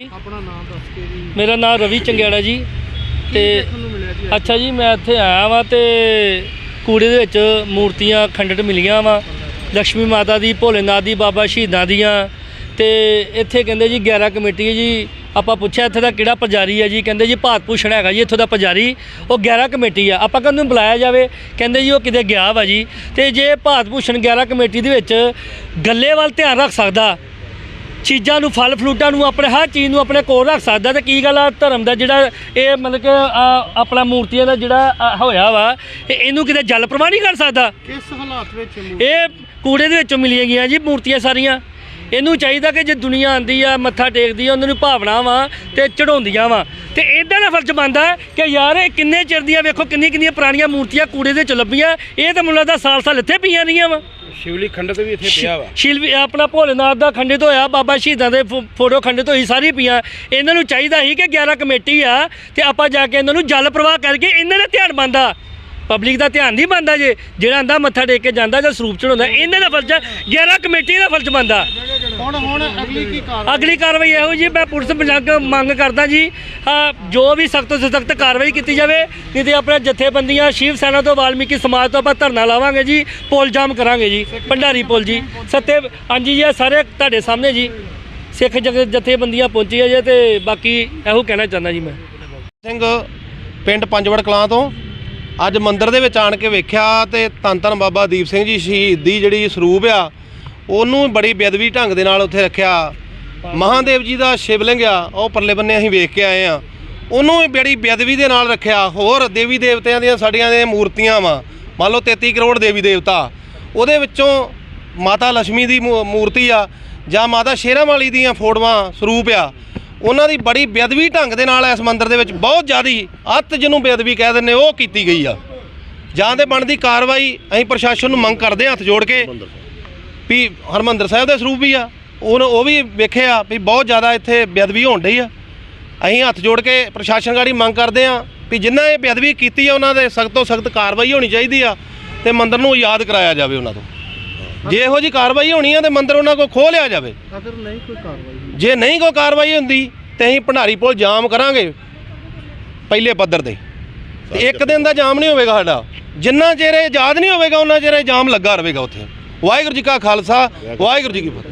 ਆਪਣਾ ਨਾਮ ਦੱਸ ਕੇ ਜੀ ਮੇਰਾ ਨਾਮ ਰਵੀ ਚੰਗਿਆੜਾ ਜੀ ਤੇ ਮਿਲਿਆ ਜੀ? ਅੱਛਾ ਜੀ ਮੈਂ ਇੱਥੇ ਆਇਆ ਵਾਂ ਤੇ ਕੂੜੇ ਦੇ ਵਿੱਚ ਮੂਰਤੀਆਂ ਖੰਡਿਤ ਮਿਲੀਆਂ ਵਾਂ। ਲక్ష్ਮੀ ਮਾਤਾ ਦੀ ਭੋਲੇਨਾਥ ਦੀ ਬਾਬਾ ਸ਼ਹੀਦਾਂ ਦੀਆਂ। ਤੇ ਇੱਥੇ ਕਹਿੰਦੇ ਜੀ 11 ਕਮੇਟੀ ਹੈ ਜੀ ਆਪਾਂ ਪੁੱਛਿਆ ਇੱਥੇ ਦਾ ਕਿਹੜਾ ਪੁਜਾਰੀ ਹੈ ਜੀ? ਕਹਿੰਦੇ ਜੀ ਭਾਤ ਭੂਸ਼ਣ ਹੈਗਾ ਜੀ ਇੱਥੋਂ ਦਾ ਪੁਜਾਰੀ। ਉਹ 11 ਕਮੇਟੀ ਆ। ਆਪਾਂ ਕਹਿੰਦੇ ਬੁਲਾਇਆ ਜਾਵੇ। ਕਹਿੰਦੇ ਜੀ ਉਹ ਕਿਤੇ ਗਿਆ ਵਾ ਜੀ। ਤੇ ਜੇ ਭਾਤ ਭੂਸ਼ਣ 11 ਕਮੇਟੀ ਦੇ ਵਿੱਚ ਗੱਲੇ ਵੱਲ ਧਿਆਨ ਰੱਖ ਸਕਦਾ ਚੀਜ਼ਾਂ ਨੂੰ ਫਲ ਫਰੂਟਾਂ ਨੂੰ ਆਪਣੇ ਹਰ ਚੀਜ਼ ਨੂੰ ਆਪਣੇ ਕੋਲ ਰੱਖ ਸਕਦਾ ਤੇ ਕੀ ਗੱਲ ਆ ਧਰਮ ਦਾ ਜਿਹੜਾ ਇਹ ਮਤਲਬ ਕਿ ਆ, ਆਪਣਾ ਮੂਰਤੀਆਂ ਦਾ ਜਿਹੜਾ ਆ, ਹੋਇਆ ਵਾ ਇਹ- ਇਹਨੂੰ ਕਿਤੇ ਜਲ ਪ੍ਰਵਾਹ ਨਹੀਂ ਕਰ ਸਕਦਾ? ਕਿਸ ਹਾਲਾਤ ਵਿੱਚ ਇਹ ਕੂੜੇ ਦੇ ਵਿੱਚੋਂ ਮਿਲੀਆਂ ਗਈਆਂ ਜੀ ਮੂਰਤੀਆਂ ਸਾਰੀਆਂ। ਇਹਨੂੰ ਚਾਹੀਦਾ ਕਿ ਜੇ ਦੁਨੀਆ ਆਂਦੀ ਆ ਮੱਥਾ ਟੇਕਦੀ ਆ ਉਹਨਾਂ ਨੂੰ ਭਾਵਨਾ ਵਾ ਤੇ ਚੜਾਉਂਦੀਆਂ ਵਾ। ਤੇ ਇਦਾਂ ਦਾ ਫਰਜ਼ ਬਣਦਾ ਹੈ ਕਿ ਯਾਰ ਇਹ ਕਿੰਨੇ ਚਿਰ ਦੀਆਂ ਵੇਖੋ ਕਿੰਨੀ ਕਿੰਨੀਆਂ ਪੁਰਾਣੀਆਂ ਮੂਰਤੀਆਂ ਕੂੜੇ ਦੇ ਚ ਲੱਭੀਆਂ ਇਹ ਤਾਂ ਮੁੱਲਾ ਦਾ ਸਾਲ ਸਾਲ ਇੱਥੇ ਪਈਆਂ ਰਹੀਆਂ ਵਾ। ਸ਼ਿਵਲੀ ਖੰਡਤ ਵੀ ਇੱਥੇ ਪਿਆ ਵਾ। ਸ਼ਿਲਵੀ ਆਪਣਾ ਭੋਲੇਨਾਥ ਦਾ ਖੰਡਿਤ ਹੋਇਆ ਬਾਬਾ ਸ਼ਹੀਦਾਂ ਦੇ ਫੋਟੋ ਖੰਡਿਤ ਹੋਈ ਸਾਰੀ ਪੀਆਂ ਇਹਨਾਂ ਨੂੰ ਚਾਹੀਦਾ ਸੀ ਕਿ 11 ਕਮੇਟੀ ਆ ਤੇ ਆਪਾਂ ਜਾ ਕੇ ਇਹਨਾਂ ਨੂੰ ਜਲ ਪ੍ਰਵਾਹ ਕਰਕੇ ਇਹਨਾਂ ਦਾ ਧਿਆਨ ਬੰਦਾ ਪਬਲਿਕ ਦਾ ਧਿਆਨ ਨਹੀਂ ਬੰਦਾ ਜੇ ਜਿਹੜਾ ਆਂਦਾ ਮੱਥਾ ਟੇਕ ਕੇ ਜਾਂਦਾ ਜਾਂ ਸਰੂਪ ਚੜਾਉਂਦਾ ਇਹਨਾਂ ਦਾ ਫਰਜ਼ ਹੈ 11 ਕਮੇਟੀ ਦਾ ਫਰਜ਼ ਬੰਦਾ ਹੁਣ ਹੁਣ ਅਗਲੀ ਕੀ ਕਾਰਵਾਈ? ਅਗਲੀ ਕਾਰਵਾਈ ਇਹੋ ਜੀ ਮੈਂ ਪੁਲਿਸ ਪੰਜਾਬ ਮੰਗ ਕਰਦਾ ਜੀ ਜੋ ਵੀ ਸਖਤ ਤੋਂ ਸਖਤ ਕਾਰਵਾਈ ਕੀਤੀ ਜਾਵੇ ਨਹੀਂ ਤੇ ਆਪਣੇ ਜਥੇਬੰਦੀਆਂ ਸ਼ਿਵ ਸੈਨਾ ਤੋਂ ਵਾਲਮੀਕੀ ਸਮਾਜ ਤੋਂ ਆਪਾਂ ਧਰਨਾ ਲਾਵਾਂਗੇ ਜੀ ਪੁਲ ਜਾਮ ਕਰਾਂਗੇ ਜੀ ਭੰਡਾਰੀ ਪੁਲ ਜੀ। ਸੱਤੇ ਹਾਂਜੀ ਜੀ ਇਹ ਸਾਰੇ ਤੁਹਾਡੇ ਸਾਹਮਣੇ ਜੀ ਸਿੱਖ ਜਗ- ਜਥੇਬੰਦੀਆਂ ਪਹੁੰਚੀਆਂ ਜੇ ਤੇ ਬਾਕੀ ਇਹੋ ਕਹਿਣਾ ਚਾਹੁੰਦਾ ਜੀ ਮੈਂ। ਸਿੰਘ ਪਿੰਡ ਪੰਜਵੜ ਕਲਾਂ ਤੋਂ ਅੱਜ ਮੰਦਿਰ ਦੇ ਵਿੱਚ ਆਣ ਕੇ ਵੇਖਿਆ ਤੇ ਧੰਨ ਧੰਨ ਬਾਬਾ ਦੀਪ ਸਿੰਘ ਜੀ ਸ਼ਹੀਦ ਦੀ ਜਿਹੜੀ ਸਰੂਪ ਆ ਉਹਨੂੰ ਬੜੀ ਬੇਅਦਬੀ ਢੰਗ ਦੇ ਨਾਲ ਉੱਥੇ ਰੱਖਿਆ। ਮਹਾਦੇਵ ਜੀ ਦਾ ਸ਼ਿਵਲਿੰਗ ਆ, ਉਹ ਪਰਲੇ ਬੰਨੇ ਅਸੀਂ ਵੇਖ ਕੇ ਆਏ ਆ। ਉਹਨੂੰ ਬੜੀ ਬੇਅਦਬੀ ਦੇ ਨਾਲ ਰੱਖਿਆ। ਹੋਰ ਦੇਵੀ ਦੇਵਤਿਆਂ ਦੀਆਂ ਸਾਡੀਆਂ ਦੇ ਮੂਰਤੀਆਂ ਵਾ। ਮੰਨ ਲਓ 33 ਕਰੋੜ ਦੇਵੀ ਦੇਵਤਾ। ਉਹਦੇ ਵਿੱਚੋਂ ਮਾਤਾ ਲక్ష్ਮੀ ਦੀ ਮੂ- ਮੂਰਤੀ ਆ, ਜਾਂ ਮਾਤਾ ਸ਼ੇਰਾਂ ਵਾਲੀ ਦੀਆਂ ਫੋਟੋਆਂ ਸਰੂਪ ਆ। ਉਹਨਾਂ ਦੀ ਬੜੀ ਬੇਅਦਬੀ ਢੰਗ ਦੇ ਨਾਲ ਇਸ ਮੰਦਿਰ ਦੇ ਵਿੱਚ ਬਹੁਤ ਜ਼ਿਆਦੀ ਅੱਤ ਜਿਹਨੂੰ ਬੇਅਦਬੀ ਕਹਿ ਦਿੰਦੇ ਉਹ ਕੀਤੀ ਗਈ ਆ। ਜਾਂ ਤੇ ਬਣਦੀ ਕਾਰਵਾਈ ਅਸੀਂ ਪ੍ਰਸ਼ਾਸਨ ਨੂੰ ਮੰਗ ਕਰਦੇ ਹਾਂ ਹੱਥ ਜੋੜ ਕੇ। ਵੀ ਹਰਮੰਦਰ ਸਾਹਿਬ ਦੇ ਸਰੂਪ ਵੀ ਆ। ਉਹ ਉਹ ਵੀ ਵੇਖਿਆ ਵੀ ਬਹੁਤ ਜ਼ਿਆਦਾ ਇੱਥੇ ਬੇਅਦਬੀ ਹੋਣ ਡਈ ਆ। ਅਸੀਂ ਹੱਥ ਜੋੜ ਕੇ ਪ੍ਰਸ਼ਾਸਨ ਗਾੜੀ ਮੰਗ ਕਰਦੇ ਹਾਂ ਵੀ ਜਿਨ੍ਹਾਂ ਇਹ ਬੇਅਦਬੀ ਕੀਤੀ ਆ ਉਹਨਾਂ ਦੇ ਸਖਤ ਤੋਂ ਸਖਤ ਕਾਰਵਾਈ ਹੋਣੀ ਚਾਹੀਦੀ ਆ ਤੇ ਮੰਦਿਰ ਨੂੰ ਯਾਦ ਕਰਾਇਆ ਜਾਵੇ ਉਹਨਾਂ ਤੋਂ। ਜੇ ਇਹੋ ਜੀ ਕਾਰਵਾਈ ਹੋਣੀ ਆ ਤੇ ਮੰਦਿਰ ਉਹਨਾਂ ਕੋਲ ਖੋਹ ਲਿਆ ਜਾਵੇ। ਅਗਰ ਨਹੀਂ ਕੋਈ ਕਾਰਵਾਈ ਜੇ ਨਹੀਂ ਕੋਈ ਕਾਰਵਾਈ ਹੁੰਦੀ ਤੇ ਅਸੀਂ ਭੰਡਾਰੀ ਪੁਲ ਜਾਮ ਕਰਾਂਗੇ ਪਹਿਲੇ ਪੱਧਰ ਤੇ। ਤੇ ਇੱਕ ਦਿਨ ਦਾ ਜਾਮ ਨਹੀਂ ਹੋਵੇਗਾ ਸਾਡਾ। ਜਿੰਨਾ ਚਿਰ ਇਹ ਆਜ਼ਾਦ ਨਹੀਂ ਹੋਵੇਗਾ ਉਹਨਾਂ ਚਿਰ ਇਹ ਜਾਮ ਲੱਗਾ ਰਹੇਗਾ ਉੱਥੇ। ਵਾਹਿਗੁਰੂ ਜੀ ਕਾ ਖਾਲਸਾ ਵਾਹਿਗੁਰੂ ਜੀ ਕੀ ਫਤਿਹ।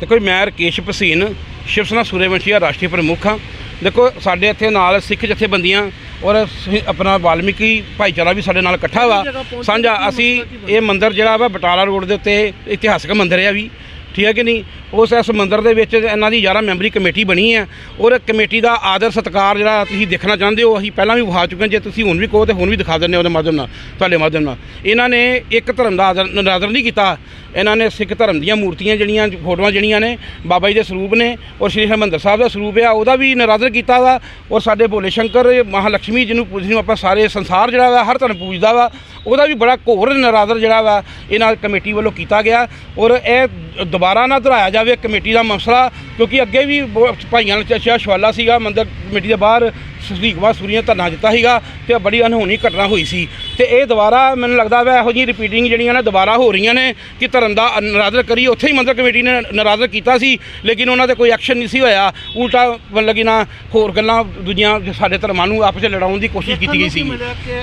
ਦੇਖੋ ਜੀ, ਮੈਂ ਰਕੇਸ਼ ਭਸੀਨ ਸ਼ਿਵ ਸੈਨਾ ਸੂਰਯਵੰਸ਼ੀਆ ਰਾਸ਼ਟਰੀ ਪ੍ਰਮੁੱਖ ਹਾਂ ਦੇਖੋ ਸਾਡੇ ਇੱਥੇ ਨਾਲ ਸਿੱਖ ਜਥੇਬੰਦੀਆਂ ਔਰ ਸ- ਆਪਣਾ ਵਾਲਮੀਕੀ ਭਾਈਚਾਰਾ ਵੀ ਸਾਡੇ ਨਾਲ ਇਕੱਠਾ ਵਾ। ਸਾਂਝਾ ਅਸੀਂ ਇਹ ਮੰਦਿਰ ਜਿਹੜਾ ਵਾ ਬਟਾਲਾ ਰੋਡ ਦੇ ਉੱਤੇ ਇਤਿਹਾਸਕ ਮੰਦਿਰ ਹੈ ਵੀ। ਠੀਕ ਹੈ ਕਿ ਨਹੀਂ? ਉਸ ਇਸ ਮੰਦਿਰ ਦੇ ਵਿੱਚ ਇਹਨਾਂ ਦੀ 11 ਮੈਂਬਰੀ ਕਮੇਟੀ ਬਣੀ ਹੈ ਔਰ ਕਮੇਟੀ ਦਾ ਆਦਰ ਸਤਕਾਰ ਜਿਹੜਾ ਤੁਸੀਂ ਦੇਖਣਾ ਚਾਹੁੰਦੇ ਹੋ, ਅਸੀਂ ਪਹਿਲਾਂ ਵੀ ਵਿਖਾ ਚੁੱਕੇ ਹਾਂ, ਜੇ ਤੁਸੀਂ ਹੁਣ ਵੀ ਕਹੋ ਤੇ ਹੁਣ ਵੀ ਦਿਖਾ ਦਿੰਦੇ ਹਾਂ ਉਹਦੇ ਮਾਧਿਅਮ ਨਾਲ, ਤੁਹਾਡੇ ਮਾਧਿਅਮ ਨਾਲ। ਇਹਨਾਂ ਨੇ ਇੱਕ ਧਰਮ ਦਾ ਆਦਰ, ਨਰਾਦਰ ਨਹੀਂ ਕੀਤਾ। ਇਹਨਾਂ ਨੇ ਸਿੱਖ ਧਰਮ ਦੀਆਂ ਮੂਰਤੀਆਂ ਜਿਹੜੀਆਂ, ਫੋਟੋਆਂ ਜਿਹੜੀਆਂ ਨੇ, ਬਾਬਾ ਜੀ ਦੇ ਸਰੂਪ ਨੇ ਔਰ ਸ਼੍ਰੀ ਹਰਿਮੰਦਰ ਸਾਹਿਬ ਦਾ ਸਰੂਪ ਆ, ਉਹਦਾ ਵੀ ਨਰਾਦਰ ਕੀਤਾ ਵਾ ਔਰ ਸਾਡੇ ਭੋਲੇ ਸ਼ੰਕਰ ਮਹਾਲక్ష్ਮੀ ਜਿਹਨੂੰ ਜਿਹਨੂੰ ਆਪਾਂ ਸਾਰੇ ਸੰਸਾਰ ਜਿਹੜਾ ਵਾ, ਹਰ ਧਰਮ ਪੂਜਦਾ ਵਾ। ਉਹਦਾ ਵੀ ਬੜਾ ਘੋਰ ਨਰਾਦਰ ਜਿਹੜਾ ਵਾ, ਇਹਨਾਂ ਕਮੇਟੀ ਵੱਲੋਂ ਕੀਤਾ ਗਿਆ ਔਰ ਇਹ ਦੁਬਾਰਾ ਨਾ ਦੁਹਰਾਇਆ ਜਾਵੇ, ਕਮੇਟੀ ਦਾ ਮਸਲਾ ਕਿਉਂਕਿ ਅੱਗੇ ਵੀ ਭਾਈਆਂ ਨਾਲ ਚਰਚਾ ਸ਼ਵਾਲਾ ਸੀਗਾ ਮੰਦਰ ਕਮੇਟੀ ਦੇ ਬਾਹਰ ਸਦੀਕਵਾ ਸੂਰੀਆਂ ਧਰਨਾ ਦਿੱਤਾ ਸੀਗਾ ਤੇ ਬੜੀ ਅਨਹੋਣੀ ਘਟਨਾ ਹੋਈ ਸੀ। ਤੇ ਇਹ ਦੁਬਾਰਾ ਮੈਨੂੰ ਲੱਗਦਾ ਵਾ ਇਹੋ ਜਿਹੀ ਰਿਪੀਟਿੰਗ ਜਿਹੜੀਆਂ ਨੇ ਦੁਬਾਰਾ ਹੋ ਰਹੀਆਂ ਨੇ ਕਿ ਧਰਮ ਦਾ ਨਰਾਦਰ ਕਰੀ ਉੱਥੇ ਹੀ ਮੰਦਰ ਕਮੇਟੀ ਨੇ ਨਰਾਦਰ ਕੀਤਾ ਸੀ ਲੇਕਿਨ ਉਹਨਾਂ ਤੇ ਕੋਈ ਐਕਸ਼ਨ ਨਹੀਂ ਸੀ ਹੋਇਆ। ਉਲਟਾ ਮਤਲਬ ਕਿ ਨਾ ਹੋਰ ਗੱਲਾਂ ਦੂਜੀਆਂ ਸਾਡੇ ਧਰਮਾਂ ਨੂੰ ਆਪਸ ਵਿੱਚ ਲੜਾਉਣ ਦੀ ਕੋਸ਼ਿਸ਼ ਕੀਤੀ ਗਈ ਸੀ।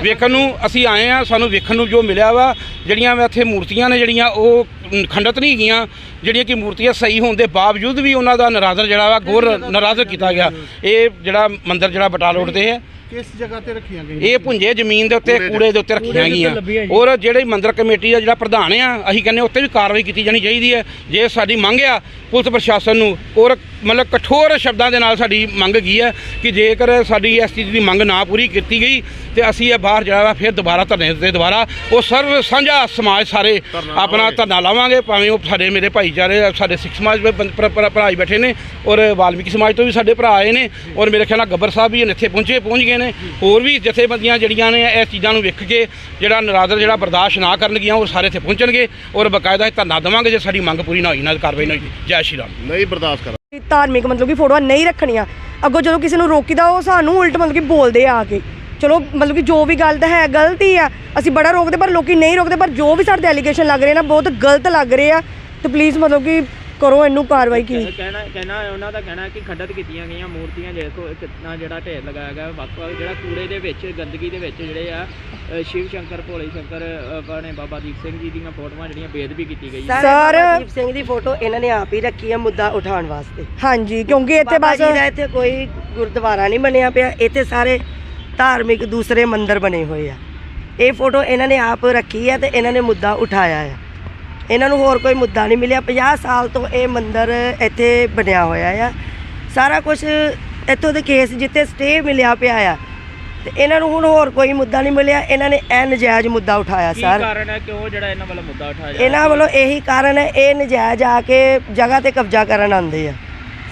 ਵੇਖਣ ਨੂੰ ਅਸੀਂ ਆਏ ਆ ਸਾਨੂੰ ਵੇਖਣ ਨੂੰ ਜੋ ਮਿਲਿਆ ਵਾ ਜਿਹੜੀਆਂ ਇੱਥੇ ਮੂਰਤੀਆਂ ਨੇ ਜਿਹੜੀਆਂ ਉਹ ਖੰਡਤ ਨਹੀਂ ਹੈਗੀਆਂ ਜਿਹੜੀਆਂ ਕਿ ਮੂਰਤੀਆਂ ਸਹੀ ਹੋਣ ਦੇ ਬਾਵਜੂਦ ਵੀ ਉਹਨਾਂ ਦਾ ਨਰਾਦਰ ਜਿਹੜਾ ਵਾ ਗੌਰ ਨਰਾਦਰ ਕੀਤਾ ਗਿਆ। ਇਹ ਜਿਹੜਾ ਮੰਦਿਰ ਜਿਹੜਾ ਬਟਾਲਾ ਰੋਡ ਤੇ ਹੈ ਕਿਸ ਜਗ੍ਹਾ ਤੇ ਰੱਖੀਆਂ ਗਈਆਂ ਇਹ ਭੁੰਜੇ ਜ਼ਮੀਨ ਦੇ ਉੱਤੇ ਕੂੜੇ ਦੇ ਉੱਤੇ ਰੱਖੀਆਂ ਗਈਆਂ। ਔਰ ਜਿਹੜੇ ਮੰਦਿਰ ਕਮੇਟੀ ਦਾ ਜਿਹੜਾ ਪ੍ਰਧਾਨ ਆ ਅਸੀਂ ਕਹਿੰਦੇ ਉੱਤੇ ਵੀ ਕਾਰਵਾਈ ਕੀਤੀ ਜਾਣੀ ਚਾਹੀਦੀ ਹੈ। ਜੇ ਸਾਡੀ ਮੰਗ ਆ ਪੁਲਿਸ ਪ੍ਰਸ਼ਾਸਨ ਨੂੰ ਔਰ ਮਤਲਬ ਕਠੋਰ ਸ਼ਬਦਾਂ ਦੇ ਨਾਲ ਸਾਡੀ ਮੰਗ ਕੀ ਹੈ ਕਿ ਜੇਕਰ ਸਾਡੀ ਇਸ ਚੀਜ਼ ਦੀ ਮੰਗ ਨਾ ਪੂਰੀ ਕੀਤੀ ਗਈ ਤੇ ਅਸੀਂ ਇਹ ਬਾਹਰ ਜਿਹੜਾ ਫਿਰ ਦੁਬਾਰਾ ਧਰਨੇ ਤੇ ਦੁਬਾਰਾ ਉਹ ਸਰਵ ਸਾਂਝਾ ਸਮਾਜ ਸਾਰੇ ਆਪਣਾ ਧਰਨਾ ਲਾਵਾਂਗੇ। ਭਾਵੇਂ ਉਹ ਸਾਡੇ ਮੇਰੇ ਭਾਈਚਾਰੇ ਸਾਡੇ ਸਿੱਖ ਸਮਾਜ ਦੇ ਭਰਾ- ਬੈਠੇ ਨੇ ਔਰ ਵਾਲਮੀਕੀ ਸਮਾਜ ਤੋਂ ਵੀ ਸਾਡੇ ਭਰਾ ਆਏ ਨੇ ਔਰ ਮੇਰੇ ਖਿਆਲ ਨਾਲ ਗੱਬਰ ਸਾਹਿਬ ਵੀ ਇੱਥੇ ਪਹੁੰਚੇ ਪਹੁੰਚ ਗਏ ਨੇ। ਹੋਰ ਵੀ ਜਥੇਬੰਦੀਆਂ ਜਿਹੜੀਆਂ ਨੇ ਇਸ ਚੀਜ਼ਾਂ ਨੂੰ ਵੇਖ ਕੇ ਜਿਹੜਾ ਨਰਾਦਰ ਜਿਹੜਾ ਬਰਦਾਸ਼ਤ ਨਾ ਕਰਨਗੀਆਂ ਉਹ ਸਾਰੇ ਇੱਥੇ ਪਹੁੰਚਣਗੇ ਔਰ ਬਕਾਇਦਾ ਇਹ ਧਰਨਾ ਦੇਵਾਂਗੇ ਜੇ ਸਾਡੀ ਮੰਗ ਪੂਰੀ ਨਾ ਹੋਈ ਨਾਲ ਕਾਰਵਾਈ ਨਾ ਹੋਈ। ਜੈ ਸ਼੍ਰੀ ਰਾਮ। ਨਹੀਂ ਬਰਦਾਸ਼ਤ ਕਰ ਧਾਰਮਿਕ ਮਤਲਬ ਕਿ ਫੋਟੋਆਂ ਨਹੀਂ ਰੱਖਣੀਆਂ। ਅੱਗੋਂ ਜਦੋਂ ਕਿਸੇ ਨੂੰ ਰੋਕੀਦਾ ਉਹ ਸਾਨੂੰ ਉਲਟ ਮਤਲਬ ਕਿ ਬੋਲਦੇ ਆ ਆ ਕੇ। ਚਲੋ ਮਤਲਬ ਕਿ ਜੋ ਵੀ ਗੱਲ ਤਾਂ ਹੈ ਗਲਤੀ ਆ। ਅਸੀਂ ਬੜਾ ਰੋਕਦੇ ਪਰ ਲੋਕੀ ਨਹੀਂ ਰੋਕਦੇ ਪਰ ਜੋ ਵੀ ਸਾਡੇ ਐਲੀਗੇਸ਼ਨ ਲੱਗ ਰਹੇ ਨਾ ਬਹੁਤ ਗਲਤ ਲੱਗ ਰਹੇ ਆ। ਤੇ ਪਲੀਜ਼ ਮਤਲਬ ਕਿ ਕਰੋ ਇਹਨੂੰ ਕਾਰਵਾਈ ਕੀ? ਕਹਿਣਾ ਕਹਿਣਾ ਉਹਨਾਂ ਦਾ ਕਹਿਣਾ ਹੈ ਕਿ ਖੰਡਿਤ ਕੀਤੀਆਂ ਗਈਆਂ ਮੂਰਤੀਆਂ ਦੇਖੋ ਕਿੰਨਾ ਜਿਹੜਾ ਢੇਰ ਲਗਾਇਆ ਗਿਆ। ਵੱਖ ਵੱਖ ਜਿਹੜਾ ਕੂੜੇ ਦੇ ਵਿੱਚ ਗੰਦਗੀ ਦੇ ਵਿੱਚ ਜਿਹੜੇ ਆ ਸ਼ਿਵ ਸ਼ੰਕਰ ਭੋਲੇ ਸ਼ੰਕਰ ਆਪਣੇ ਬਾਬਾ ਦੀਪ ਸਿੰਘ ਜੀ ਦੀਆਂ ਫੋਟੋਆਂ ਜਿਹੜੀਆਂ ਬੇਦਬੀ ਕੀਤੀ ਗਈ ਹੈ। ਸਰ ਦੀਪ ਸਿੰਘ ਦੀ ਫੋਟੋ ਇਹਨਾਂ ਨੇ ਆਪ ਹੀ ਰੱਖੀ ਹੈ ਮੁੱਦਾ ਉਠਾਉਣ ਵਾਸਤੇ। ਹਾਂਜੀ ਕਿਉਂਕਿ ਇੱਥੇ ਬਾਬਾ ਬਸ ਜੀ ਦਾ ਇੱਥੇ ਕੋਈ ਗੁਰਦੁਆਰਾ ਨਹੀਂ ਬਣਿਆ ਪਿਆ ਇੱਥੇ ਸਾਰੇ ਧਾਰਮਿਕ ਦੂਸਰੇ ਮੰਦਿਰ ਬਣੇ ਹੋਏ ਆ। ਇਹ ਫੋਟੋ ਇਹਨਾਂ ਨੇ ਆਪ ਰੱਖੀ ਹੈ ਤੇ ਇਹਨਾਂ ਨੇ ਮੁੱਦਾ ਉਠਾਇਆ ਆ। ਇਹਨਾਂ ਨੂੰ ਹੋਰ ਕੋਈ ਮੁੱਦਾ ਨਹੀਂ ਮਿਲਿਆ। 50 ਸਾਲ ਤੋਂ ਇਹ ਮੰਦਿਰ ਇੱਥੇ ਬਣਿਆ ਹੋਇਆ ਆ। ਸਾਰਾ ਕੁਝ ਇੱਥੋਂ ਦੇ ਕੇਸ ਜਿੱਥੇ ਸਟੇ ਮਿਲਿਆ ਪਿਆ ਆ। ਤੇ ਇਹਨਾਂ ਨੂੰ ਹੁਣ ਹੋਰ ਕੋਈ ਮੁੱਦਾ ਨਹੀਂ ਮਿਲਿਆ। ਇਹਨਾਂ ਨੇ ਇਹ ਨਜਾਇਜ਼ ਮੁੱਦਾ ਉਠਾਇਆ ਕੀ ਸਰ। ਕਾਰਨ ਹੈ? ਕਿਉਂ ਜਿਹੜਾ ਇਹਨਾਂ ਵੱਲੋਂ ਮੁੱਦਾ ਉਠਾਇਆ ਜਾ ਰਿਹਾ? ਇਹਨਾਂ ਵੱਲੋਂ ਇਹੀ ਕਾਰਨ ਹੈ ਇਹ ਨਜਾਇਜ਼ ਆ ਕੇ ਜਗ੍ਹਾ ਤੇ ਕਬਜ਼ਾ ਕਰਨ ਆਉਂਦੇ ਆ।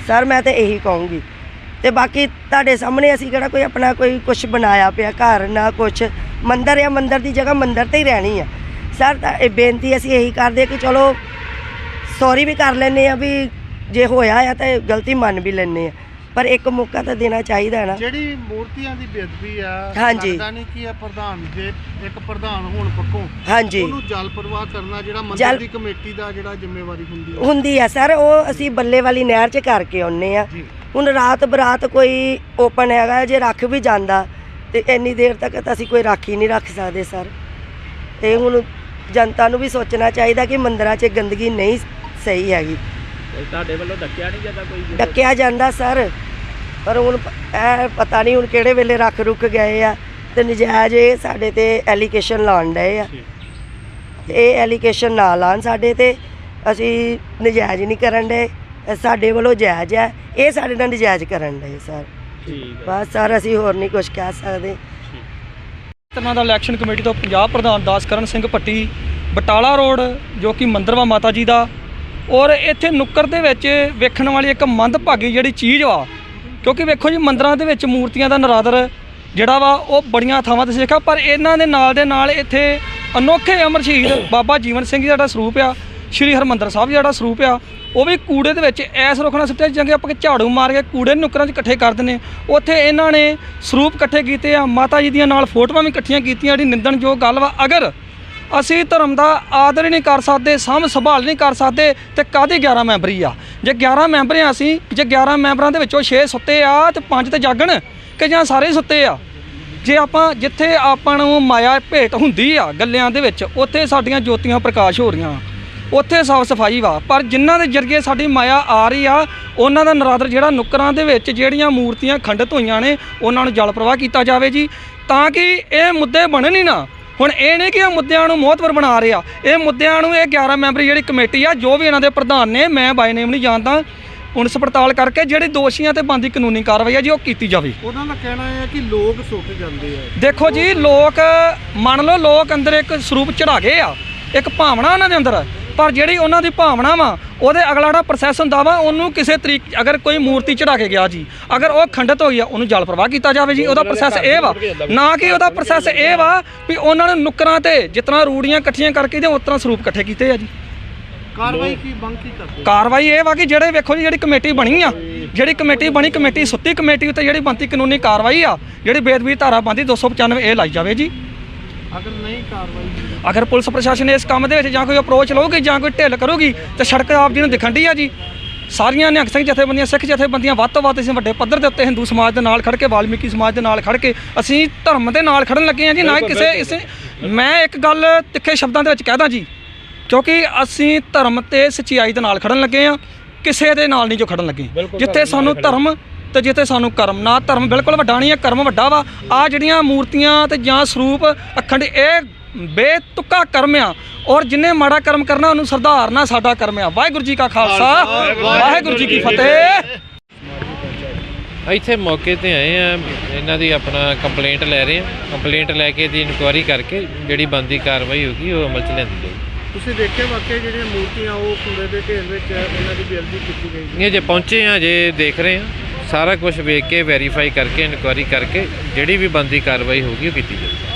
ਸਰ ਮੈਂ ਤਾਂ ਇਹੀ ਕਹੂੰਗੀ। ਤੇ ਬਾਕੀ ਤੁਹਾਡੇ ਸਾਹਮਣੇ ਅਸੀਂ ਕਿਹੜਾ ਕੋਈ ਆਪਣਾ ਕੋਈ ਕੁਝ ਬਣਾਇਆ ਪਿਆ ਘਰ ਨਾ ਕੁਝ ਮੰਦਿਰ ਆ ਮੰਦਿਰ ਦੀ ਜਗ੍ਹਾ ਮੰਦਿਰ ਤੇ ਹੀ ਰਹਿਣੀ ਆ। ਸਰ ਤਾਂ ਇਹ ਬੇਨਤੀ ਅਸੀਂ ਇਹੀ ਕਰਦੇ ਕਿ ਚਲੋ ਸੌਰੀ ਵੀ ਕਰ ਲੈਨੇ ਆ ਵੀ ਜੇ ਹੋਇਆ ਆ ਤਾਂ ਗਲਤੀ ਮੰਨ ਵੀ ਲੈਨੇ ਆ ਪਰ ਇੱਕ ਮੌਕਾ ਤਾਂ ਦੇਣਾ ਚਾਹੀਦਾ ਹੈ ਨਾ। ਜਿਹੜੀ ਮੂਰਤੀਆਂ ਦੀ ਬੇਦਬੀ ਆ ਹਾਂਜੀ। ਲੱਗਦਾ ਨਹੀਂ ਕਿ ਇਹ ਪ੍ਰਧਾਨ ਜੇ ਇੱਕ ਪ੍ਰਧਾਨ ਹੋਣ ਪੱਖੋਂ ਹਾਂਜੀ। ਉਹਨੂੰ ਜਲ ਪ੍ਰਵਾਹ ਕਰਨਾ ਜਿਹੜਾ ਮੰਦਿਰ ਜਲ- ਦੀ ਕਮੇਟੀ ਦਾ ਜਿਹੜਾ ਜ਼ਿੰਮੇਵਾਰੀ ਹੁੰਦੀ ਹੈ ਹੁੰਦੀ ਆ ਸਰ ਉਹ ਅਸੀਂ ਬੱਲੇ ਵਾਲੀ ਨਹਿਰ 'ਚ ਕਰਕੇ ਆਉਨੇ ਆ ਹੁਣ ਰਾਤ ਬਰਾਤ ਕੋਈ ਓਪਨ ਹੈਗਾ ਜੇ ਰੱਖ ਵੀ ਜਾਂਦਾ ਤੇ ਇੰਨੀ ਦੇਰ ਤੱਕ ਤਾਂ ਅਸੀਂ ਕੋਈ ਰੱਖ ਨਹੀਂ ਰੱਖ ਸਕਦੇ ਸਰ। ਤੇ ਹੁਣ ਜਨਤਾ ਨੂੰ ਵੀ ਸੋਚਣਾ ਚਾਹੀਦਾ ਕਿ ਮੰਦਿਰਾਂ 'ਚ ਗੰਦਗੀ ਨਹੀਂ ਸਹੀ ਹੈਗੀ। ਤੇ ਤੁਹਾਡੇ ਵੱਲੋਂ ਡੱਕਿਆ ਨਹੀਂ ਜਾਂਦਾ ਕੋਈ ਡੱਕਿਆ ਜਾਂਦਾ ਸਰ ਪਰ ਹੁਣ ਇਹ ਪਤਾ ਨਹੀਂ ਹੁਣ ਕਿਹੜੇ ਵੇਲੇ ਰੱਖ ਰੁਕ ਗਏ ਆ ਤੇ ਨਜਾਇਜ਼ ਇਹ ਸਾਡੇ ਤੇ ਐਲੀਗੇਸ਼ਨ ਲਾਉਣ ਡਏ ਆ। ਤੇ ਇਹ ਐਲੀਗੇਸ਼ਨ ਨਾ ਲਾਉਣ ਸਾਡੇ ਤੇ ਅਸੀਂ ਨਜਾਇਜ਼ ਨਹੀਂ ਕਰਨ ਡਏ ਇਹ ਸਾਡੇ ਵੱਲੋਂ ਜਾਇਜ਼ ਹੈ ਇਹ ਸਾਡੇ ਨਾਲ ਨਜਾਇਜ਼ ਕਰਨ ਡਏ ਸਰ। ਠੀਕ ਹੈ ਬਸ ਸਰ ਅਸੀਂ ਹੋਰ ਨਹੀਂ ਕੁਝ ਕਹਿ ਸਕਦੇ। ਤਰ੍ਹਾਂ ਦਾ ਇਲੈਕਸ਼ਨ ਕਮੇਟੀ ਤੋਂ ਪੰਜਾਬ ਪ੍ਰਧਾਨ ਦਾਸਕਰਨ ਸਿੰਘ ਭੱਟੀ, ਬਟਾਲਾ ਰੋਡ, ਜੋ ਕਿ ਮੰਦਰਵਾ ਮਾਤਾ ਜੀ ਦਾ, ਔਰ ਇੱਥੇ ਨੁੱਕਰ ਦੇ ਵਿੱਚ ਵੇਖਣ ਵਾਲੀ ਇੱਕ ਮੰਦਭਾਗੀ ਜਿਹੜੀ ਚੀਜ਼ ਵਾ, ਕਿਉਂਕਿ ਵੇਖੋ ਜੀ ਮੰਦਰਾਂ ਦੇ ਵਿੱਚ ਮੂਰਤੀਆਂ ਦਾ ਨਰਾਦਰ ਜਿਹੜਾ ਵਾ, ਉਹ ਬੜੀਆਂ ਥਾਵਾਂ ਤੇ ਸਿੱਖਾ ਪਰ ਇਹਨਾਂ ਦੇ ਨਾਲ ਦੇ ਨਾਲ ਇੱਥੇ ਅਨੋਖੇ ਅਮਰ ਸ਼ਹੀਦ ਬਾਬਾ ਜੀਵਨ ਸਿੰਘ ਜੀ ਦਾ ਸਰੂਪ ਆ, ਸ਼੍ਰੀ ਹਰਮੰਦਰ ਸਾਹਿਬ ਜੀ ਦਾ ਸਰੂਪ ਆ ਉਹ ਵੀ ਕੂੜੇ ਦੇ ਵਿੱਚ, ਐਸ ਰੁਕਣਾ ਸੁੱਟਿਆ ਜਾਂਗੇ ਆਪਾਂ ਕਿ ਝਾੜੂ ਮਾਰ ਕੇ ਕੂੜੇ ਨੂੰ ਨੁੱਕਰਾਂ 'ਚ ਇਕੱਠੇ ਕਰ ਦਿੰਦੇ ਉੱਥੇ ਇਹਨਾਂ ਨੇ ਸਰੂਪ ਇਕੱਠੇ ਕੀਤੇ ਆ, ਮਾਤਾ ਜੀ ਦੀਆਂ ਨਾਲ ਫੋਟੋਆਂ ਵੀ ਇਕੱਠੀਆਂ ਕੀਤੀਆਂ, ਜਿਹੜੀ ਨਿੰਦਣਯੋਗ ਗੱਲ ਵਾ। ਅਗਰ ਅਸੀਂ ਧਰਮ ਦਾ ਆਦਰ ਹੀ ਨਹੀਂ ਕਰ ਸਕਦੇ, ਸਾਂਭ ਸੰਭਾਲ ਨਹੀਂ ਕਰ ਸਕਦੇ, ਤੇ ਕਾਹਦੀ 11 ਮੈਂਬਰੀ ਆ? ਜੇ 11 ਮੈਂਬਰ ਆ ਅਸੀਂ, ਜੇ 11 ਮੈਂਬਰਾਂ ਦੇ ਵਿੱਚੋਂ 6 ਸੁੱਤੇ ਆ, ਤੇ 5 ਤੇ ਜਾਗਣ, ਕਿ ਜਾਂ ਸਾਰੇ ਸੁੱਤੇ ਆ? ਜੇ ਆਪਾਂ, ਜਿੱਥੇ ਆਪਾਂ ਨੂੰ ਮਾਇਆ ਭੇਟ ਹੁੰਦੀ ਆ, ਗੱਲਿਆਂ ਦੇ ਵਿੱਚ, ਉੱਥੇ ਸਾਡੀਆਂ ਜੋਤੀਆਂ ਪ੍ਰਕਾਸ਼ ਹੋ ਰਹੀਆਂ। ਉੱਥੇ ਸਾਫ਼ ਸਫ਼ਾਈ ਵਾ। ਪਰ ਜਿਨ੍ਹਾਂ ਦੇ ਜਰੀਏ ਸਾਡੀ ਮਾਇਆ ਆ ਰਹੀ ਆ ਉਹਨਾਂ ਦਾ ਨਰਾਦਰ ਜਿਹੜਾ ਨੁੱਕਰਾਂ ਦੇ ਵਿੱਚ ਜਿਹੜੀਆਂ ਮੂਰਤੀਆਂ ਖੰਡਿਤ ਹੋਈਆਂ ਨੇ ਉਹਨਾਂ ਨੂੰ ਜਲ ਪ੍ਰਵਾਹ ਕੀਤਾ ਜਾਵੇ ਜੀ। ਤਾਂ ਕਿ ਇਹ ਮੁੱਦੇ ਬਣਨ ਹੀ ਨਾ। ਹੁਣ ਇਹ ਨਹੀਂ ਕਿ ਇਹ ਮੁੱਦਿਆਂ ਨੂੰ ਮੋਹਤਵਰ ਬਣਾ ਰਹੇ ਆ। ਇਹ ਮੁੱਦਿਆਂ ਨੂੰ ਇਹ 11 ਮੈਂਬਰੀ ਜਿਹੜੀ ਕਮੇਟੀ ਆ ਜੋ ਵੀ ਇਹਨਾਂ ਦੇ ਪ੍ਰਧਾਨ ਨੇ ਮੈਂ ਬਾਈ ਨੇਮ ਨਹੀਂ ਜਾਣਦਾ। ਪੁਲਿਸ ਪੜਤਾਲ ਕਰਕੇ ਜਿਹੜੇ ਦੋਸ਼ੀਆਂ ਤੇ ਬੰਦੀ ਕਾਨੂੰਨੀ ਕਾਰਵਾਈ ਆ ਜੀ ਉਹ ਕੀਤੀ ਜਾਵੇ। ਉਹਨਾਂ ਦਾ ਕਹਿਣਾ ਹੈ ਕਿ ਲੋਕ ਸੁੱਕ ਜਾਂਦੇ ਆ। ਦੇਖੋ ਜੀ ਲੋਕ ਮੰਨ ਲਓ ਲੋਕ ਅੰਦਰ ਇੱਕ ਸਰੂਪ ਚੜਾ ਗਏ ਆ। ਇੱਕ ਭਾਵਨਾ ਉਹਨਾਂ ਦੇ ਅੰਦਰ ਪਰ ਜਿਹੜੀ ਉਹਨਾਂ ਦੀ ਭਾਵਨਾ ਵਾ ਉਹਦੇ ਅਗਲਾ ਜਿਹੜਾ ਪ੍ਰੋਸੈਸ ਹੁੰਦਾ ਵਾ ਉਹਨੂੰ ਕਿਸੇ ਤਰੀਕ ਅਗਰ ਕੋਈ ਮੂਰਤੀ ਚੜਾ ਕੇ ਗਿਆ ਜੀ ਅਗਰ ਉਹ ਖੰਡਿਤ ਹੋਈ ਆ ਉਹਨੂੰ ਜਲ ਪ੍ਰਵਾਹ ਕੀਤਾ ਜਾਵੇ ਜੀ ਉਹਦਾ ਪ੍ਰੋਸੈਸ ਇਹ ਵਾ। ਨਾ ਕਿ ਉਹਦਾ ਪ੍ਰੋਸੈਸ ਇਹ ਵਾ ਵੀ ਉਹਨਾਂ ਨੂੰ ਨੁੱਕਰਾਂ ਤੇ ਜਿਤਨਾ ਰੂੜੀਆਂ ਇਕੱਠੀਆਂ ਕਰਕੇ ਤੇ ਉਤਨਾ ਸਰੂਪ ਇਕੱਠੇ ਕੀਤੇ ਆ ਜੀ। ਕਾਰਵਾਈ ਕੀ ਬੰਦ ਕੀ ਕਰਦੇ? ਕਾਰਵਾਈ ਇਹ ਵਾ ਕਿ ਜਿਹੜੇ ਵੇਖੋ ਜੀ ਜਿਹੜੀ ਕਮੇਟੀ ਬਣੀ ਆ ਜਿਹੜੀ ਕਮੇਟੀ ਬਣੀ ਕਮੇਟੀ ਸੁੱਤੀ ਕਮੇਟੀ ਉੱਤੇ ਜਿਹੜੀ ਬੰਤੀ ਕਾਨੂੰਨੀ ਕਾਰਵਾਈ ਆ ਜਿਹੜੀ ਬੇਦਬੀ ਧਾਰਾ ਬੰਦੀ 295 ਇਹ ਲਾਈ ਜਾਵੇ ਜੀ। ਅਗਰ ਨਹੀਂ ਕਾਰਵਾਈ ਅਗਰ ਪੁਲਿਸ ਪ੍ਰਸ਼ਾਸਨ ਇਸ ਕੰਮ ਦੇ ਵਿੱਚ ਜਾਂ ਕੋਈ ਅਪਰੋਚ ਲਊਗੀ ਜਾਂ ਕੋਈ ਢਿੱਲ ਕਰੂਗੀ ਤੇ ਸੜਕ ਆਪ ਜੀ ਨੂੰ ਦਿਖਣ ਡਈ ਆ ਜੀ। ਸਾਰੀਆਂ ਨਿਹੰਗ ਸਿੰਘ ਜਥੇਬੰਦੀਆਂ ਸਿੱਖ ਜਥੇਬੰਦੀਆਂ ਵੱਧ ਤੋਂ ਵੱਧ ਅਸੀਂ ਵੱਡੇ ਪੱਧਰ ਦੇ ਉੱਤੇ ਹਿੰਦੂ ਸਮਾਜ ਦੇ ਨਾਲ ਖੜ ਕੇ ਵਾਲਮੀਕੀ ਸਮਾਜ ਦੇ ਨਾਲ ਖੜ ਕੇ ਅਸੀਂ ਧਰਮ ਦੇ ਨਾਲ ਖੜਨ ਲੱਗੇ ਹਾਂ ਜੀ ਨਾ ਕਿਸੇ ਇਸੇ ਮੈਂ ਇੱਕ ਗੱਲ ਤਿੱਖੇ ਸ਼ਬਦਾਂ ਦੇ ਵਿੱਚ ਕਹਿਦਾ ਜੀ ਕਿਉਂਕਿ ਅਸੀਂ ਧਰਮ ਤੇ ਸੱਚਾਈ ਦੇ ਨਾਲ ਖੜਨ ਲੱਗੇ ਆ ਕਿਸੇ ਦੇ ਨਾਲ ਨਹੀਂ ਜੋ ਖੜਨ ਲੱਗੇ। ਜਿੱਥੇ ਸਾਨੂੰ ਧਰਮ ਤੇ ਜਿੱਥੇ ਸਾਨੂੰ ਕਰਮ ਨਾ ਧਰਮ ਬਿਲਕੁਲ ਵੱਡਾ ਨਹੀਂ ਹੈ ਕਰਮ ਵੱਡਾ ਵਾ। ਆ ਜਿਹੜੀਆਂ ਮੂਰਤੀਆਂ ਤੇ ਜਾਂ ਸਰੂਪ ਅਖੰਡ ਇਹ ਬੇਤੁਕਾ ਕਰਮ ਆ ਔਰ ਜਿਨੇ ਮਾੜਾ ਕਰਮ ਕਰਨਾ ਉਹਨੂੰ ਸਰਦਾਰਨਾ ਸਾਡਾ ਕਰਮ ਆ ਵਾਹਿਗੁਰੂ ਜੀ ਕਾ ਖਾਲਸਾ ਵਾਹਿਗੁਰੂ ਜੀ ਕੀ ਫਤਿਹ। ਇੱਥੇ ਮੌਕੇ ਤੇ ਆਏ ਆ ਇਹਨਾਂ ਦੀ ਆਪਣਾ ਕੰਪਲੇਂਟ ਲੈ ਰਹੇ ਆ। ਕੰਪਲੇਂਟ ਲੈ ਕੇ ਦੀ ਇਨਕੁਆਇਰੀ ਕਰਕੇ ਜਿਹੜੀ ਬੰਦੀ ਕਾਰਵਾਈ ਹੋਗੀ ਉਹ ਅਮਲ ਚ ਲਿਆਂਦੀ ਜਾਊਗੀ। ਤੁਸੀਂ ਦੇਖਿਆ ਵਾਕਿਆ ਜਿਹੜੀਆਂ ਮੂਰਤੀਆਂ ਉਹ ਕੂੜੇ ਦੇ ਢੇਰ ਵਿੱਚ ਉਹਨਾਂ ਦੀ ਬੇਅਦਬੀ ਕੀਤੀ ਗਈ ਇਹ ਜੇ ਪਹੁੰਚੇ ਆ ਜੇ ਦੇਖ ਰਹੇ ਆ। ਸਾਰਾ ਕੁਝ ਵੇਖ ਕੇ ਵੈਰੀਫਾਈ ਕਰਕੇ ਇਨਕੁਆਇਰੀ ਕਰਕੇ ਜਿਹੜੀ ਵੀ ਬੰਦੀ ਕਾਰਵਾਈ ਹੋਗੀ ਉਹ ਕੀਤੀ ਜਾਊਗੀ।